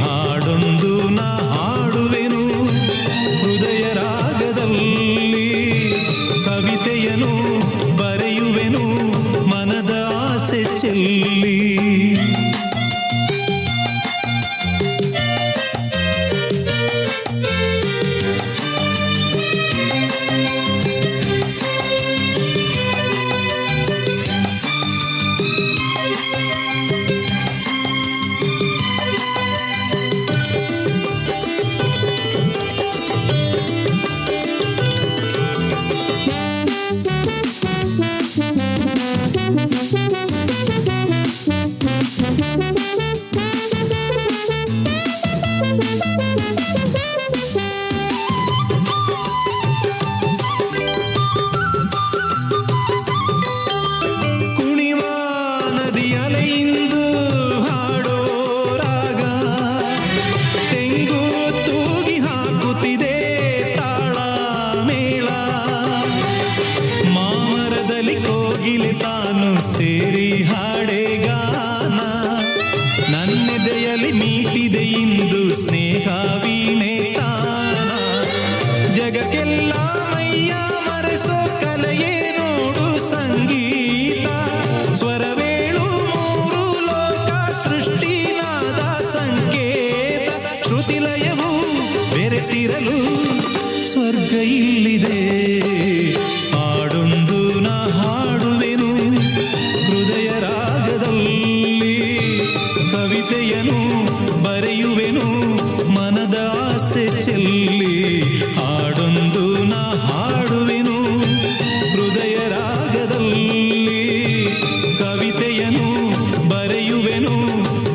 ಹಾಡೊಂದು ನಾ ಹಾಡುವೆನು ಹೃದಯ ರಾಗದಲ್ಲಿ ಕವಿತೆಯನು ಬರೆಯುವೆನು ಮನದ ಆಸೆ ಚೆಲ್ಲಿ ಕೋಗಿಲೆ ತಾನು ಸೇರಿ ಹಾಡೆ ಗಾನ. ನನ್ನೆದೆಯಲ್ಲಿ ಮೀಟಿದೆ ಇಂದು ಸ್ನೇಹ ವೀಣೆ ತಾನ. ಜಗಕ್ಕೆಲ್ಲ ಮೈಯ ಮರೆಸೋ ಕಲೆಯೇ ನೋಡು ಸಂಗೀತ. ಸ್ವರವೇಳು ಮೂರು ಲೋಕ ಸೃಷ್ಟಿನಾದ ಸಂಕೇತ. ಶ್ರುತಿಲಯವು ಬೆರೆತಿರಲು ಸ್ವರ್ಗ ಇಲ್ಲಿದೆ. ಕವಿತೆಯನು ಬರೆಯುವೆನು, ಮನದ ಆಸೆ ಚೆಲ್ಲಿ ಹಾಡೊಂದು ನಾ ಹಾಡುವೆನು. ಹೃದಯ ರಾಗದಲ್ಲಿ ಕವಿತೆಯನು ಬರೆಯುವೆನು,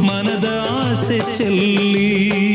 ಮನದ ಆಸೆ ಚೆಲ್ಲಿ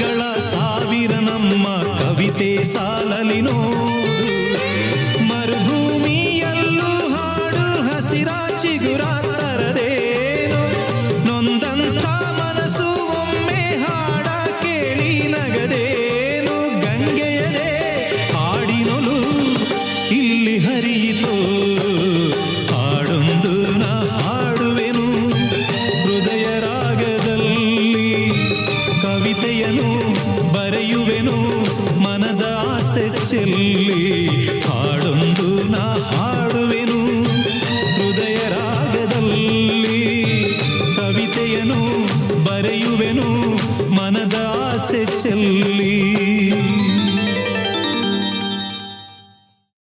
ಕಾವ್ಯಗಳ ಸಾವಿರ ನಮ್ಮ ಕವಿತೆ ಸಾಲಲಿ ಮರುಭೂಮಿಯಲ್ಲೂ ಹಾಡು ಹಸಿರಾಚಿ ಚಿಗುರ ಚೆಲ್ಲಿ ಹಾಡೊಂದು ನಾ ಹಾಡುವೆನು ಹೃದಯ ರಾಗದಲ್ಲಿ ಕವಿತೆಯನು ಬರೆಯುವೆನು ಮನದ ಆಸೆ ಚೆಲ್ಲಿ